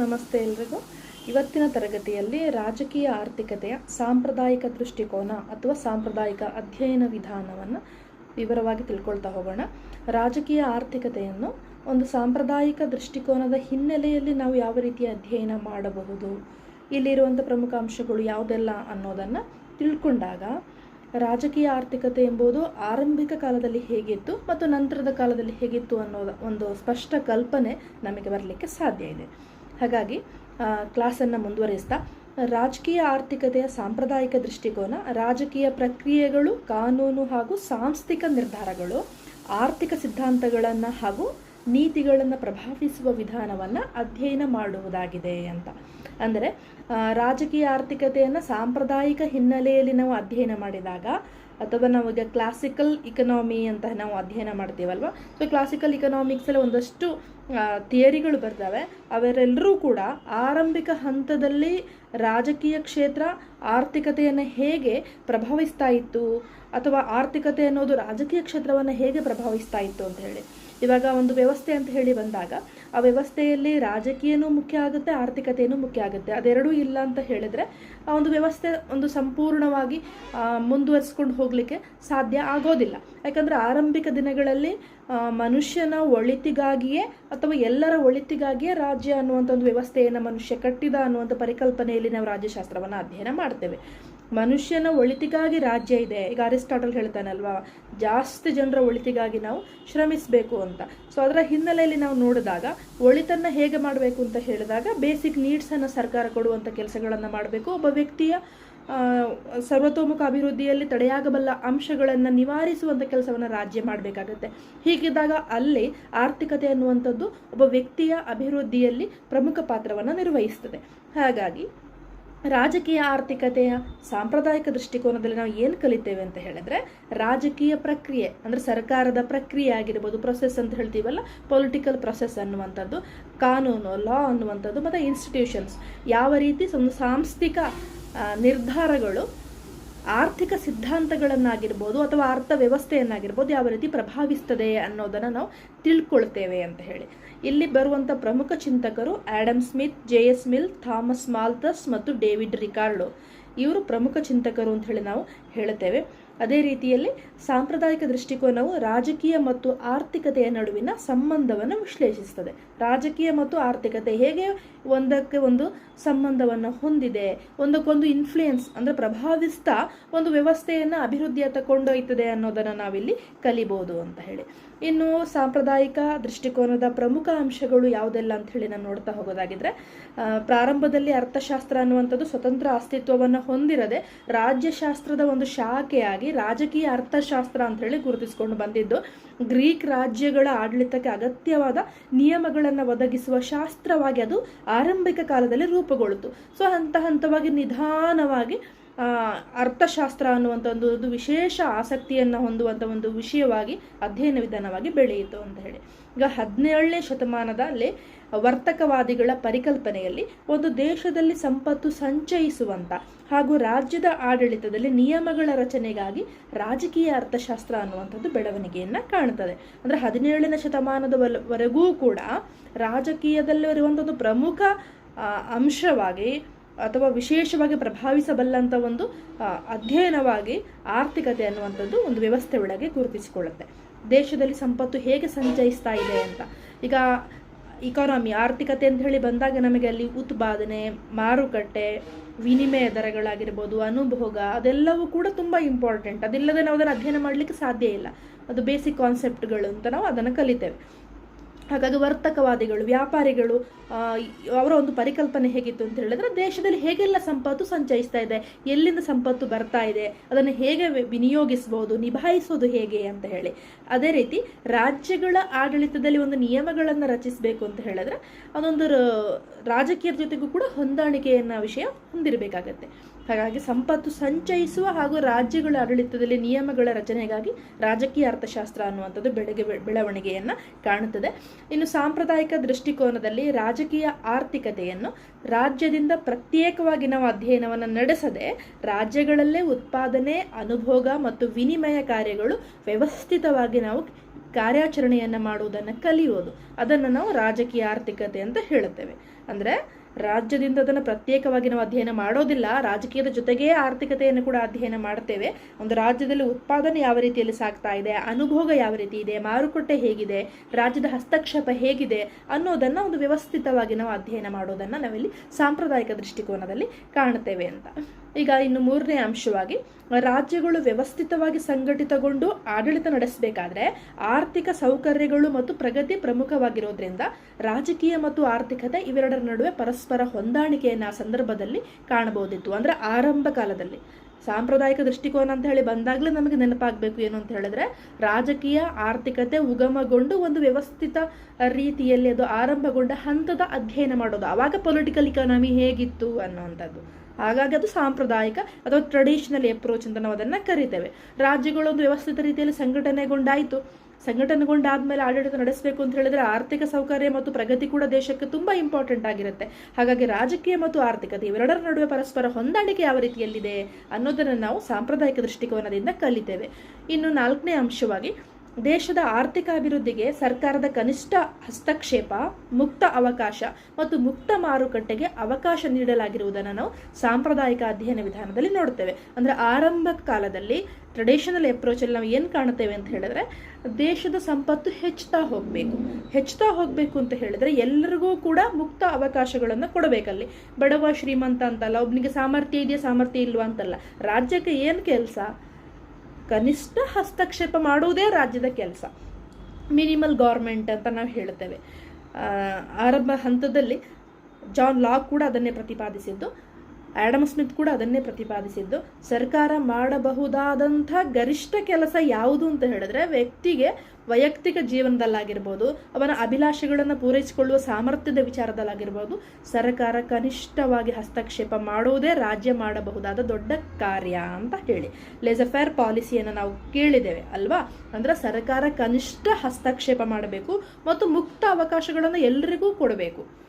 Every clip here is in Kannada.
ನಮಸ್ತೆ ಎಲ್ರಿಗೂ. ಇವತ್ತಿನ ತರಗತಿಯಲ್ಲಿ ರಾಜಕೀಯ ಆರ್ಥಿಕತೆಯ ಸಾಂಪ್ರದಾಯಿಕ ದೃಷ್ಟಿಕೋನ ಅಥವಾ ಸಾಂಪ್ರದಾಯಿಕ ಅಧ್ಯಯನ ವಿಧಾನವನ್ನು ವಿವರವಾಗಿ ತಿಳ್ಕೊಳ್ತಾ ಹೋಗೋಣ. ರಾಜಕೀಯ ಆರ್ಥಿಕತೆಯನ್ನು ಒಂದು ಸಾಂಪ್ರದಾಯಿಕ ದೃಷ್ಟಿಕೋನದ ಹಿನ್ನೆಲೆಯಲ್ಲಿ ನಾವು ಯಾವ ರೀತಿಯ ಅಧ್ಯಯನ ಮಾಡಬಹುದು ಇಲ್ಲಿರುವಂಥ ಪ್ರಮುಖ ಅಂಶಗಳು ಯಾವುದೆಲ್ಲ ಅನ್ನೋದನ್ನು ತಿಳ್ಕೊಂಡಾಗ ರಾಜಕೀಯ ಆರ್ಥಿಕತೆ ಎಂಬುದು ಆರಂಭಿಕ ಕಾಲದಲ್ಲಿ ಹೇಗಿತ್ತು ಮತ್ತು ನಂತರದ ಕಾಲದಲ್ಲಿ ಹೇಗಿತ್ತು ಅನ್ನೋದ ಒಂದು ಸ್ಪಷ್ಟ ಕಲ್ಪನೆ ನಮಗೆ ಬರಲಿಕ್ಕೆ ಸಾಧ್ಯ ಇದೆ. ಹಾಗಾಗಿ ಕ್ಲಾಸನ್ನು ಮುಂದುವರಿಸ್ತಾ, ರಾಜಕೀಯ ಆರ್ಥಿಕತೆಯ ಸಾಂಪ್ರದಾಯಿಕ ದೃಷ್ಟಿಕೋನ, ರಾಜಕೀಯ ಪ್ರಕ್ರಿಯೆಗಳು, ಕಾನೂನು ಹಾಗೂ ಸಾಂಸ್ಥಿಕ ನಿರ್ಧಾರಗಳು, ಆರ್ಥಿಕ ಸಿದ್ಧಾಂತಗಳನ್ನು ಹಾಗೂ ನೀತಿಗಳನ್ನು ಪ್ರಭಾವಿಸುವ ವಿಧಾನವನ್ನು ಅಧ್ಯಯನ ಮಾಡುವುದಾಗಿದೆ ಅಂತ. ಅಂದರೆ ರಾಜಕೀಯ ಆರ್ಥಿಕತೆಯನ್ನು ಸಾಂಪ್ರದಾಯಿಕ ಹಿನ್ನೆಲೆಯಲ್ಲಿ ನಾವು ಅಧ್ಯಯನ ಮಾಡಿದಾಗ ಅಥವಾ ನಾವು ಈಗ ಕ್ಲಾಸಿಕಲ್ ಇಕನಾಮಿ ಅಂತ ನಾವು ಅಧ್ಯಯನ ಮಾಡ್ತೀವಲ್ವ? ಸೊ ಕ್ಲಾಸಿಕಲ್ ಇಕನಾಮಿಕ್ಸಲ್ಲಿ ಒಂದಷ್ಟು ಥಿಯರಿಗಳು ಬರ್ತವೆ ಅವರೆಲ್ಲರೂ ಕೂಡ ಆರಂಭಿಕ ಹಂತದಲ್ಲಿ ರಾಜಕೀಯ ಕ್ಷೇತ್ರ ಆರ್ಥಿಕತೆಯನ್ನು ಹೇಗೆ ಪ್ರಭಾವಿಸ್ತಾ ಇತ್ತು, ಅಥವಾ ಆರ್ಥಿಕತೆ ಅನ್ನೋದು ರಾಜಕೀಯ ಕ್ಷೇತ್ರವನ್ನು ಹೇಗೆ ಪ್ರಭಾವಿಸ್ತಾ ಇತ್ತು ಅಂತ ಹೇಳಿ. ಇವಾಗ ಒಂದು ವ್ಯವಸ್ಥೆ ಅಂತ ಹೇಳಿ ಬಂದಾಗ ಆ ವ್ಯವಸ್ಥೆಯಲ್ಲಿ ರಾಜಕೀಯನೂ ಮುಖ್ಯ ಆಗುತ್ತೆ, ಆರ್ಥಿಕತೆಯೂ ಮುಖ್ಯ ಆಗುತ್ತೆ. ಅದೆರಡೂ ಇಲ್ಲ ಅಂತ ಹೇಳಿದರೆ ಆ ಒಂದು ವ್ಯವಸ್ಥೆ ಒಂದು ಸಂಪೂರ್ಣವಾಗಿ ಮುಂದುವರಿಸ್ಕೊಂಡು ಹೋಗಲಿಕ್ಕೆ ಸಾಧ್ಯ ಆಗೋದಿಲ್ಲ. ಯಾಕಂದರೆ ಆರಂಭಿಕ ದಿನಗಳಲ್ಲಿ ಮನುಷ್ಯನ ಒಳಿತಿಗಾಗಿಯೇ ಅಥವಾ ಎಲ್ಲರ ಒಳಿತಿಗಾಗಿಯೇ ರಾಜ್ಯ ಅನ್ನುವಂಥ ಒಂದು ವ್ಯವಸ್ಥೆಯನ್ನು ಮನುಷ್ಯ ಕಟ್ಟಿದ ಅನ್ನುವಂಥ ಪರಿಕಲ್ಪನೆಯಲ್ಲಿ ನಾವು ರಾಜ್ಯಶಾಸ್ತ್ರವನ್ನು ಅಧ್ಯಯನ ಮಾಡ್ತೇವೆ. ಮನುಷ್ಯನ ಒಳಿತಿಗಾಗಿ ರಾಜ್ಯ ಇದೆ. ಈಗ ಅರಿಸ್ಟಾಟಲ್ ಹೇಳ್ತಾನಲ್ವಾ, ಜಾಸ್ತಿ ಜನರ ಒಳಿತಿಗಾಗಿ ನಾವು ಶ್ರಮಿಸಬೇಕು ಅಂತ. ಸೊ ಅದರ ಹಿನ್ನೆಲೆಯಲ್ಲಿ ನಾವು ನೋಡಿದಾಗ ಒಳಿತನ್ನು ಹೇಗೆ ಮಾಡಬೇಕು ಅಂತ ಹೇಳಿದಾಗ ಬೇಸಿಕ್ ನೀಡ್ಸನ್ನು ಸರ್ಕಾರ ಕೊಡುವಂಥ ಕೆಲಸಗಳನ್ನು ಮಾಡಬೇಕು. ಒಬ್ಬ ವ್ಯಕ್ತಿಯ ಸರ್ವತೋಮುಖ ಅಭಿವೃದ್ಧಿಯಲ್ಲಿ ತಡೆಯಾಗಬಲ್ಲ ಅಂಶಗಳನ್ನು ನಿವಾರಿಸುವಂಥ ಕೆಲಸವನ್ನು ರಾಜ್ಯ ಮಾಡಬೇಕಾಗತ್ತೆ. ಹೀಗಿದ್ದಾಗ ಅಲ್ಲಿ ಆರ್ಥಿಕತೆ ಅನ್ನುವಂಥದ್ದು ಒಬ್ಬ ವ್ಯಕ್ತಿಯ ಅಭಿವೃದ್ಧಿಯಲ್ಲಿ ಪ್ರಮುಖ ಪಾತ್ರವನ್ನು ನಿರ್ವಹಿಸ್ತದೆ. ಹಾಗಾಗಿ ರಾಜಕೀಯ ಆರ್ಥಿಕತೆಯ ಸಾಂಪ್ರದಾಯಿಕ ದೃಷ್ಟಿಕೋನದಲ್ಲಿ ನಾವು ಏನು ಕಲಿತೇವೆ ಅಂತ ಹೇಳಿದ್ರೆ, ರಾಜಕೀಯ ಪ್ರಕ್ರಿಯೆ, ಅಂದರೆ ಸರ್ಕಾರದ ಪ್ರಕ್ರಿಯೆ ಆಗಿರ್ಬೋದು ಪ್ರೊಸೆಸ್ ಅಂತ ಹೇಳ್ತೀವಲ್ಲ ಪೊಲಿಟಿಕಲ್ ಪ್ರೊಸೆಸ್ ಅನ್ನುವಂಥದ್ದು, ಕಾನೂನು ಲಾ ಅನ್ನುವಂಥದ್ದು, ಮತ್ತು ಇನ್ಸ್ಟಿಟ್ಯೂಷನ್ಸ್ ಯಾವ ರೀತಿ ಒಂದು ಸಾಂಸ್ಥಿಕ ನಿರ್ಧಾರಗಳು ಆರ್ಥಿಕ ಸಿದ್ಧಾಂತಗಳನ್ನಾಗಿರ್ಬೋದು ಅಥವಾ ಅರ್ಥ ವ್ಯವಸ್ಥೆಯನ್ನಾಗಿರ್ಬೋದು ಯಾವ ರೀತಿ ಪ್ರಭಾವಿಸ್ತದೆ ಅನ್ನೋದನ್ನು ನಾವು ತಿಳ್ಕೊಳ್ತೇವೆ ಅಂತ ಹೇಳಿ. ಇಲ್ಲಿ ಬರುವಂಥ ಪ್ರಮುಖ ಚಿಂತಕರು Adam Smith, J S Mill, Thomas Malthus ಮತ್ತು ಡೇವಿಡ್ ರಿಕಾರ್ಡೋ. ಇವರು ಪ್ರಮುಖ ಚಿಂತಕರು ಅಂತ ಹೇಳಿ ನಾವು ಹೇಳುತ್ತೇವೆ. ಅದೇ ರೀತಿಯಲ್ಲಿ ಸಾಂಪ್ರದಾಯಿಕ ದೃಷ್ಟಿಕೋನವು ರಾಜಕೀಯ ಮತ್ತು ಆರ್ಥಿಕತೆಯ ನಡುವಿನ ಸಂಬಂಧವನ್ನು ವಿಶ್ಲೇಷಿಸುತ್ತದೆ. ರಾಜಕೀಯ ಮತ್ತು ಆರ್ಥಿಕತೆ ಹೇಗೆ ಒಂದಕ್ಕೆ ಒಂದು ಸಂಬಂಧವನ್ನು ಹೊಂದಿದೆ, ಒಂದಕ್ಕೊಂದು ಇನ್ಫ್ಲೂಯೆನ್ಸ್ ಅಂದರೆ ಪ್ರಭಾವಿಸ್ತಾ ಒಂದು ವ್ಯವಸ್ಥೆಯನ್ನು ಅಭಿವೃದ್ಧಿಯತ್ತ ಕೊಂಡೊಯ್ತದೆ ಅನ್ನೋದನ್ನು ನಾವಿಲ್ಲಿ ಕಲಿಬೋದು ಅಂತ ಹೇಳಿ. ಇನ್ನು ಸಾಂಪ್ರದಾಯಿಕ ದೃಷ್ಟಿಕೋನದ ಪ್ರಮುಖ ಅಂಶಗಳು ಯಾವುದೆಲ್ಲ ಅಂತ ಹೇಳಿ ನಾನು ನೋಡ್ತಾ ಹೋಗೋದಾಗಿದ್ರೆ ಪ್ರಾರಂಭದಲ್ಲಿ ಅರ್ಥಶಾಸ್ತ್ರ ಅನ್ನುವಂಥದ್ದು ಸ್ವತಂತ್ರ ಅಸ್ತಿತ್ವವನ್ನು ಹೊಂದಿರದೆ ರಾಜ್ಯಶಾಸ್ತ್ರದ ಒಂದು ಶಾಖೆಯಾಗಿ ರಾಜಕೀಯ ಅರ್ಥಶಾಸ್ತ್ರ ಅಂತ ಹೇಳಿ ಗುರುತಿಸಿಕೊಂಡು ಬಂದಿದ್ದು, ಗ್ರೀಕ್ ರಾಜ್ಯಗಳ ಆಡಳಿತಕ್ಕೆ ಅಗತ್ಯವಾದ ನಿಯಮಗಳನ್ನು ಒದಗಿಸುವ ಶಾಸ್ತ್ರವಾಗಿ ಅದು ಆರಂಭಿಕ ಕಾಲದಲ್ಲಿ ರೂಪುಗೊಳ್ಳಿತು ಸೊ ಹಂತ ಹಂತವಾಗಿ ನಿಧಾನವಾಗಿ ಅರ್ಥಶಾಸ್ತ್ರ ಅನ್ನುವಂಥ ಒಂದು ವಿಶೇಷ ಆಸಕ್ತಿಯನ್ನು ಹೊಂದುವಂಥ ಒಂದು ವಿಷಯವಾಗಿ ಅಧ್ಯಯನ ವಿಧಾನವಾಗಿ ಬೆಳೆಯಿತು ಅಂತ ಹೇಳಿ. ಈಗ ಹದಿನೇಳನೇ ಶತಮಾನದಲ್ಲಿ ವರ್ತಕವಾದಿಗಳ ಪರಿಕಲ್ಪನೆಯಲ್ಲಿ ಒಂದು ದೇಶದಲ್ಲಿ ಸಂಪತ್ತು ಸಂಚಯಿಸುವಂಥ ಹಾಗೂ ರಾಜ್ಯದ ಆಡಳಿತದಲ್ಲಿ ನಿಯಮಗಳ ರಚನೆಗಾಗಿ ರಾಜಕೀಯ ಅರ್ಥಶಾಸ್ತ್ರ ಅನ್ನುವಂಥದ್ದು ಬೆಳವಣಿಗೆಯನ್ನು ಕಾಣ್ತದೆ. ಅಂದರೆ ಹದಿನೇಳನೇ ಶತಮಾನದ ವರೆಗೂ ಕೂಡ ರಾಜಕೀಯದಲ್ಲಿ ಇರುವಂಥ ಒಂದು ಪ್ರಮುಖ ಅಂಶವಾಗಿ ಅಥವಾ ವಿಶೇಷವಾಗಿ ಪ್ರಭಾವಿಸಬಲ್ಲಂಥ ಒಂದು ಅಧ್ಯಯನವಾಗಿ ಆರ್ಥಿಕತೆ ಅನ್ನುವಂಥದ್ದು ಒಂದು ವ್ಯವಸ್ಥೆ ಒಳಗೆ ಗುರುತಿಸಿಕೊಳ್ಳುತ್ತೆ. ದೇಶದಲ್ಲಿ ಸಂಪತ್ತು ಹೇಗೆ ಸಂಚಯಿಸ್ತಾ ಇದೆ ಅಂತ. ಈಗ ಇಕಾನಮಿ ಆರ್ಥಿಕತೆ ಅಂತ ಹೇಳಿ ಬಂದಾಗ ನಮಗೆ ಅಲ್ಲಿ ಉತ್ಪಾದನೆ, ಮಾರುಕಟ್ಟೆ, ವಿನಿಮಯ ದರಗಳಾಗಿರ್ಬೋದು, ಅನುಭೋಗ, ಅದೆಲ್ಲವೂ ಕೂಡ ತುಂಬ ಇಂಪಾರ್ಟೆಂಟ್ ಅದಿಲ್ಲದೆ ನಾವು ಅದನ್ನು ಅಧ್ಯಯನ ಮಾಡಲಿಕ್ಕೆ ಸಾಧ್ಯ ಇಲ್ಲ. ಅದು ಬೇಸಿಕ್ ಕಾನ್ಸೆಪ್ಟ್ಗಳು ಅಂತ ನಾವು ಅದನ್ನು ಕಲಿತೇವೆ. ಹಾಗಾಗಿ ವರ್ತಕವಾದಿಗಳು, ವ್ಯಾಪಾರಿಗಳು ಅವರ ಒಂದು ಪರಿಕಲ್ಪನೆ ಹೇಗಿತ್ತು ಅಂತ ಹೇಳಿದ್ರೆ ದೇಶದಲ್ಲಿ ಹೇಗೆಲ್ಲ ಸಂಪತ್ತು ಸಂಚಯಿಸ್ತಾ ಇದೆ, ಎಲ್ಲಿಂದ ಸಂಪತ್ತು ಬರ್ತಾ ಇದೆ, ಅದನ್ನು ಹೇಗೆ ವಿನಿಯೋಗಿಸ್ಬೋದು, ನಿಭಾಯಿಸೋದು ಹೇಗೆ ಅಂತ ಹೇಳಿ. ಅದೇ ರೀತಿ ರಾಜ್ಯಗಳ ಆಡಳಿತದಲ್ಲಿ ಒಂದು ನಿಯಮಗಳನ್ನು ರಚಿಸಬೇಕು ಅಂತ ಹೇಳಿದ್ರೆ ಅದೊಂದು ರಾಜಕೀಯದ ಜೊತೆಗೂ ಕೂಡ ಹೊಂದಾಣಿಕೆಯನ್ನ ವಿಷಯ ಹೊಂದಿರಬೇಕಾಗತ್ತೆ. ಹಾಗಾಗಿ ಸಂಪತ್ತು ಸಂಚಯಿಸುವ ಹಾಗೂ ರಾಜ್ಯಗಳ ಆಡಳಿತದಲ್ಲಿ ನಿಯಮಗಳ ರಚನೆಗಾಗಿ ರಾಜಕೀಯ ಅರ್ಥಶಾಸ್ತ್ರ ಅನ್ನುವಂಥದ್ದು ಬೆಳಗ್ಗೆ ಬೆಳವಣಿಗೆಯನ್ನು ಕಾಣುತ್ತದೆ. ಇನ್ನು ಸಾಂಪ್ರದಾಯಿಕ ದೃಷ್ಟಿಕೋನದಲ್ಲಿ ರಾಜಕೀಯ ಆರ್ಥಿಕತೆಯನ್ನು ರಾಜ್ಯದಿಂದ ಪ್ರತ್ಯೇಕವಾಗಿ ನಾವು ಅಧ್ಯಯನವನ್ನು ನಡೆಸದೆ ರಾಜ್ಯಗಳಲ್ಲೇ ಉತ್ಪಾದನೆ, ಅನುಭೋಗ ಮತ್ತು ವಿನಿಮಯ ಕಾರ್ಯಗಳು ವ್ಯವಸ್ಥಿತವಾಗಿ ನಾವು ಕಾರ್ಯಾಚರಣೆಯನ್ನು ಮಾಡುವುದನ್ನು ಕಲಿಯೋದು. ಅದನ್ನು ನಾವು ರಾಜಕೀಯ ಆರ್ಥಿಕತೆ ಅಂತ ಹೇಳುತ್ತೇವೆ. ಅಂದರೆ ರಾಜ್ಯದಿಂದ ಅದನ್ನು ಪ್ರತ್ಯೇಕವಾಗಿ ನಾವು ಅಧ್ಯಯನ ಮಾಡೋದಿಲ್ಲ. ರಾಜಕೀಯದ ಜೊತೆಗೇ ಆರ್ಥಿಕತೆಯನ್ನು ಕೂಡ ಅಧ್ಯಯನ ಮಾಡ್ತೇವೆ. ಒಂದು ರಾಜ್ಯದಲ್ಲಿ ಉತ್ಪಾದನೆ ಯಾವ ರೀತಿಯಲ್ಲಿ ಸಾಗ್ತಾ ಇದೆ, ಅನುಭೋಗ ಯಾವ ರೀತಿ ಇದೆ, ಮಾರುಕಟ್ಟೆ ಹೇಗಿದೆ, ರಾಜ್ಯದ ಹಸ್ತಕ್ಷೇಪ ಹೇಗಿದೆ ಅನ್ನೋದನ್ನು ಒಂದು ವ್ಯವಸ್ಥಿತವಾಗಿ ನಾವು ಅಧ್ಯಯನ ಮಾಡೋದನ್ನು ನಾವಿಲ್ಲಿ ಸಾಂಪ್ರದಾಯಿಕ ದೃಷ್ಟಿಕೋನದಲ್ಲಿ ಕಾಣ್ತೇವೆ ಅಂತ. ಈಗ ಇನ್ನು ಮೂರನೇ ಅಂಶವಾಗಿ, ರಾಜ್ಯಗಳು ವ್ಯವಸ್ಥಿತವಾಗಿ ಸಂಘಟಿತಗೊಂಡು ಆಡಳಿತ ನಡೆಸಬೇಕಾದ್ರೆ ಆರ್ಥಿಕ ಸೌಕರ್ಯಗಳು ಮತ್ತು ಪ್ರಗತಿ ಪ್ರಮುಖವಾಗಿರೋದ್ರಿಂದ ರಾಜಕೀಯ ಮತ್ತು ಆರ್ಥಿಕತೆ ಇವೆರಡರ ನಡುವೆ ಪರಸ್ಪರ ಹೊಂದಾಣಿಕೆಯನ್ನು ಆ ಸಂದರ್ಭದಲ್ಲಿ ಕಾಣಬಹುದಿತ್ತು. ಅಂದರೆ ಆರಂಭ ಕಾಲದಲ್ಲಿ. ಸಾಂಪ್ರದಾಯಿಕ ದೃಷ್ಟಿಕೋನ ಅಂತ ಹೇಳಿ ಬಂದಾಗಲೇ ನಮಗೆ ನೆನಪಾಗಬೇಕು ಏನು ಅಂತ ಹೇಳಿದ್ರೆ, ರಾಜಕೀಯ ಆರ್ಥಿಕತೆ ಉಗಮಗೊಂಡು ಒಂದು ವ್ಯವಸ್ಥಿತ ರೀತಿಯಲ್ಲಿ ಅದು ಆರಂಭಗೊಂಡ ಹಂತದ ಅಧ್ಯಯನ ಮಾಡೋದು. ಆವಾಗ ಪೊಲಿಟಿಕಲ್ ಇಕಾನಮಿ ಹೇಗಿತ್ತು ಅನ್ನುವಂಥದ್ದು. ಹಾಗಾಗಿ ಅದು ಸಾಂಪ್ರದಾಯಿಕ ಅಥವಾ ಟ್ರೆಡಿಷನಲ್ ಅಪ್ರೋಚ್ ಅಂತ ನಾವು ಅದನ್ನು ಕರಿತೇವೆ. ರಾಜ್ಯಗಳು ಒಂದು ವ್ಯವಸ್ಥಿತ ರೀತಿಯಲ್ಲಿ ಸಂಘಟನೆಗೊಂಡಾಯಿತು. ಸಂಘಟನೆಗೊಂಡಾದ್ಮೇಲೆ ಆಡಳಿತ ನಡೆಸಬೇಕು ಅಂತ ಹೇಳಿದ್ರೆ ಆರ್ಥಿಕ ಸೌಕರ್ಯ ಮತ್ತು ಪ್ರಗತಿ ಕೂಡ ದೇಶಕ್ಕೆ ತುಂಬಾ ಇಂಪಾರ್ಟೆಂಟ್ ಆಗಿರುತ್ತೆ. ಹಾಗಾಗಿ ರಾಜಕೀಯ ಮತ್ತು ಆರ್ಥಿಕತೆ ಇವೆರಡರ ನಡುವೆ ಪರಸ್ಪರ ಹೊಂದಾಣಿಕೆ ಯಾವ ರೀತಿಯಲ್ಲಿದೆ ಅನ್ನೋದನ್ನು ನಾವು ಸಾಂಪ್ರದಾಯಿಕ ದೃಷ್ಟಿಕೋನದಿಂದ ಕಲಿತೇವೆ. ಇನ್ನು ನಾಲ್ಕನೇ ಅಂಶವಾಗಿ ದೇಶದ ಆರ್ಥಿಕ ಅಭಿವೃದ್ಧಿಗೆ ಸರ್ಕಾರದ ಕನಿಷ್ಠ ಹಸ್ತಕ್ಷೇಪ, ಮುಕ್ತ ಅವಕಾಶ ಮತ್ತು ಮುಕ್ತ ಮಾರುಕಟ್ಟೆಗೆ ಅವಕಾಶ ನೀಡಲಾಗಿರುವುದನ್ನು ನಾವು ಸಾಂಪ್ರದಾಯಿಕ ಅಧ್ಯಯನ ವಿಧಾನದಲ್ಲಿ ನೋಡ್ತೇವೆ ಅಂದರೆ ಆರಂಭ ಕಾಲದಲ್ಲಿ ಟ್ರೆಡಿಷನಲ್ ಅಪ್ರೋಚಲ್ಲಿ ನಾವು ಏನು ಕಾಣುತ್ತೇವೆ ಅಂತ ಹೇಳಿದ್ರೆ, ದೇಶದ ಸಂಪತ್ತು ಹೆಚ್ಚುತ್ತಾ ಹೋಗಬೇಕು. ಹೆಚ್ಚುತ್ತಾ ಹೋಗಬೇಕು ಅಂತ ಹೇಳಿದ್ರೆ ಎಲ್ಲರಿಗೂ ಕೂಡ ಮುಕ್ತ ಅವಕಾಶಗಳನ್ನು ಕೊಡಬೇಕಲ್ಲಿ. ಬಡವ ಶ್ರೀಮಂತ ಅಂತಲ್ಲ ಒಬ್ಬನಿಗೆ ಸಾಮರ್ಥ್ಯ ಇದೆಯಾ, ಸಾಮರ್ಥ್ಯ ಇಲ್ವಾ ಅಂತಲ್ಲ. ರಾಜ್ಯಕ್ಕೆ ಏನು ಕೆಲಸ? ಕನಿಷ್ಠ ಹಸ್ತಕ್ಷೇಪ ಮಾಡುವುದೇ ರಾಜ್ಯದ ಕೆಲಸ. ಮಿನಿಮಲ್ ಗೌರ್ಮೆಂಟ್ ಅಂತ ನಾವು ಹೇಳ್ತೇವೆ. ಆರಂಭ ಹಂತದಲ್ಲಿ ಜಾನ್ ಲಾ ಕೂಡ ಅದನ್ನೇ ಪ್ರತಿಪಾದಿಸಿದ್ದು. ಆ್ಯಡಮ್ ಸ್ಮಿತ್ ಕೂಡ ಅದನ್ನೇ ಪ್ರತಿಪಾದಿಸಿದ್ದು. ಸರ್ಕಾರ ಮಾಡಬಹುದಾದಂಥ ಗರಿಷ್ಠ ಕೆಲಸ ಯಾವುದು ಅಂತ ಹೇಳಿದ್ರೆ ವ್ಯಕ್ತಿಗೆ ವೈಯಕ್ತಿಕ ಜೀವನದಲ್ಲಾಗಿರ್ಬೋದು, ಅವನ ಅಭಿಲಾಷೆಗಳನ್ನು ಪೂರೈಸಿಕೊಳ್ಳುವ ಸಾಮರ್ಥ್ಯದ ವಿಚಾರದಲ್ಲಾಗಿರ್ಬೋದು, ಸರ್ಕಾರ ಕನಿಷ್ಠವಾಗಿ ಹಸ್ತಕ್ಷೇಪ ಮಾಡುವುದೇ ರಾಜ್ಯ ಮಾಡಬಹುದಾದ ದೊಡ್ಡ ಕಾರ್ಯ ಅಂತ ಹೇಳಿ. ಲೆಸಫೇರ್ ಪಾಲಿಸಿಯನ್ನು ನಾವು ಕೇಳಿದ್ದೇವೆ ಅಲ್ವಾ? ಅಂದ್ರೆ ಸರ್ಕಾರ ಕನಿಷ್ಠ ಹಸ್ತಕ್ಷೇಪ ಮಾಡಬೇಕು ಮತ್ತು ಮುಕ್ತ ಅವಕಾಶಗಳನ್ನು ಎಲ್ಲರಿಗೂ ಕೊಡಬೇಕು.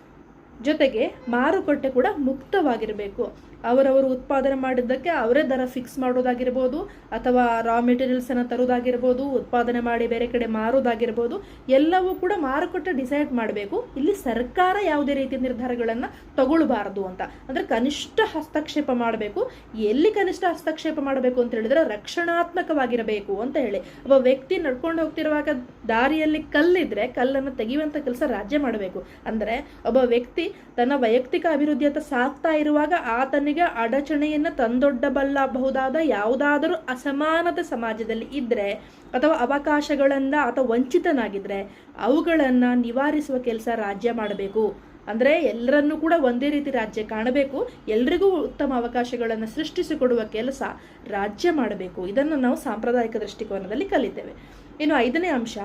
ಜೊತೆಗೆ ಮಾರುಕಟ್ಟೆ ಕೂಡ ಮುಕ್ತವಾಗಿರಬೇಕು. ಅವರವರು ಉತ್ಪಾದನೆ ಮಾಡಿದ್ದಕ್ಕೆ ಅವರೇ ದರ ಫಿಕ್ಸ್ ಮಾಡೋದಾಗಿರ್ಬೋದು, ಅಥವಾ ರಾ ಮೆಟೀರಿಯಲ್ಸನ್ನು ತರೋದಾಗಿರ್ಬೋದು ಉತ್ಪಾದನೆ ಮಾಡಿ ಬೇರೆ ಕಡೆ ಮಾರೋದಾಗಿರ್ಬೋದು, ಎಲ್ಲವೂ ಕೂಡ ಮಾರುಕಟ್ಟೆ ಡಿಸೈಡ್ ಮಾಡಬೇಕು. ಇಲ್ಲಿ ಸರ್ಕಾರ ಯಾವುದೇ ರೀತಿಯ ನಿರ್ಧಾರಗಳನ್ನು ತಗೊಳ್ಬಾರದು ಅಂತ. ಅಂದರೆ ಕನಿಷ್ಠ ಹಸ್ತಕ್ಷೇಪ ಮಾಡಬೇಕು. ಎಲ್ಲಿ ಕನಿಷ್ಠ ಹಸ್ತಕ್ಷೇಪ ಮಾಡಬೇಕು ಅಂತ ಹೇಳಿದ್ರೆ ರಕ್ಷಣಾತ್ಮಕವಾಗಿರಬೇಕು ಅಂತ ಹೇಳಿ. ಒಬ್ಬ ವ್ಯಕ್ತಿ ನಡ್ಕೊಂಡು ಹೋಗ್ತಿರುವಾಗ ದಾರಿಯಲ್ಲಿ ಕಲ್ಲಿದ್ರೆ ಕಲ್ಲನ್ನು ತೆಗೆಯುವಂಥ ಕೆಲಸ ರಾಜ್ಯ ಮಾಡಬೇಕು. ಅಂದರೆ ಒಬ್ಬ ವ್ಯಕ್ತಿ ತನ್ನ ವೈಯಕ್ತಿಕ ಅಭಿವೃದ್ಧಿಯತ್ತ ಸಾಕ್ತಾ ಇರುವಾಗ ಆತನಿಗೆ ಅಡಚಣೆಯನ್ನು ತಂದೊಡ್ಡಬಲ್ಲಬಹುದಾದ ಯಾವುದಾದರೂ ಅಸಮಾನತೆ ಸಮಾಜದಲ್ಲಿ ಇದ್ದರೆ ಅಥವಾ ಅವಕಾಶಗಳಿಂದ ಅಥವಾ ವಂಚಿತನಾಗಿದ್ರೆ ಅವುಗಳನ್ನು ನಿವಾರಿಸುವ ಕೆಲಸ ರಾಜ್ಯ ಮಾಡಬೇಕು. ಅಂದರೆ ಎಲ್ಲರನ್ನೂ ಕೂಡ ಒಂದೇ ರೀತಿ ರಾಜ್ಯ ಕಾಣಬೇಕು. ಎಲ್ರಿಗೂ ಉತ್ತಮ ಅವಕಾಶಗಳನ್ನು ಸೃಷ್ಟಿಸಿಕೊಡುವ ಕೆಲಸ ರಾಜ್ಯ ಮಾಡಬೇಕು. ಇದನ್ನು ನಾವು ಸಾಂಪ್ರದಾಯಿಕ ದೃಷ್ಟಿಕೋನದಲ್ಲಿ ಕಲಿತೇವೆ. ಇನ್ನು ಐದನೇ ಅಂಶ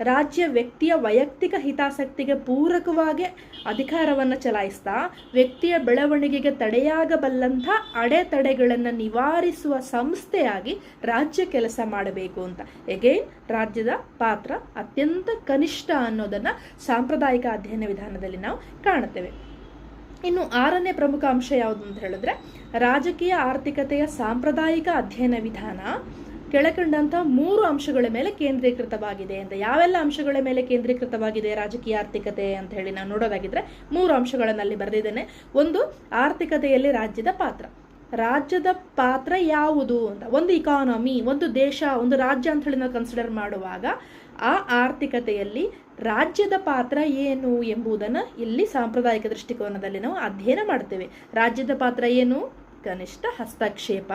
ರಾಜ್ಯ ವ್ಯಕ್ತಿಯ ವೈಯಕ್ತಿಕ ಹಿತಾಸಕ್ತಿಗೆ ಪೂರಕವಾಗಿ ಅಧಿಕಾರವನ್ನು ಚಲಾಯಿಸ್ತಾ, ವ್ಯಕ್ತಿಯ ಬೆಳವಣಿಗೆಗೆ ತಡೆಯಾಗಬಲ್ಲಂಥ ಅಡೆತಡೆಗಳನ್ನು ನಿವಾರಿಸುವ ಸಂಸ್ಥೆಯಾಗಿ ರಾಜ್ಯ ಕೆಲಸ ಮಾಡಬೇಕು ಅಂತ. ಎಗೈನ್ ರಾಜ್ಯದ ಪಾತ್ರ ಅತ್ಯಂತ ಕನಿಷ್ಠ ಅನ್ನೋದನ್ನು ಸಾಂಪ್ರದಾಯಿಕ ಅಧ್ಯಯನ ವಿಧಾನದಲ್ಲಿ ನಾವು ಕಾಣುತ್ತೇವೆ. ಇನ್ನು ಆರನೇ ಪ್ರಮುಖ ಅಂಶ ಯಾವುದು ಅಂತ ಹೇಳಿದ್ರೆ, ರಾಜಕೀಯ ಆರ್ಥಿಕತೆಯ ಸಾಂಪ್ರದಾಯಿಕ ಅಧ್ಯಯನ ವಿಧಾನ ಕೆಳಕಂಡಂಥ ಮೂರು ಅಂಶಗಳ ಮೇಲೆ ಕೇಂದ್ರೀಕೃತವಾಗಿದೆ ಅಂತ ಯಾವೆಲ್ಲ ಅಂಶಗಳ ಮೇಲೆ ಕೇಂದ್ರೀಕೃತವಾಗಿದೆ ರಾಜಕೀಯ ಆರ್ಥಿಕತೆ ಅಂತ ಹೇಳಿ ನಾವು ನೋಡೋದಾಗಿದ್ರೆ ಮೂರು ಅಂಶಗಳನ್ನಲ್ಲಿ ಬರೆದಿದ್ದೇನೆ. ಒಂದು, ಆರ್ಥಿಕತೆಯಲ್ಲಿ ರಾಜ್ಯದ ಪಾತ್ರ. ರಾಜ್ಯದ ಪಾತ್ರ ಯಾವುದು ಅಂತ. ಒಂದು ಇಕಾನಮಿ ಒಂದು ದೇಶ, ಒಂದು ರಾಜ್ಯ ಅಂತ ಹೇಳಿ ನಾವು ಕನ್ಸಿಡರ್ ಮಾಡುವಾಗ ಆ ಆರ್ಥಿಕತೆಯಲ್ಲಿ ರಾಜ್ಯದ ಪಾತ್ರ ಏನು ಎಂಬುದನ್ನು ಇಲ್ಲಿ ಸಾಂಪ್ರದಾಯಿಕ ದೃಷ್ಟಿಕೋನದಲ್ಲಿ ನಾವು ಅಧ್ಯಯನ ಮಾಡ್ತೇವೆ. ರಾಜ್ಯದ ಪಾತ್ರ ಏನು? ಕನಿಷ್ಠ ಹಸ್ತಕ್ಷೇಪ.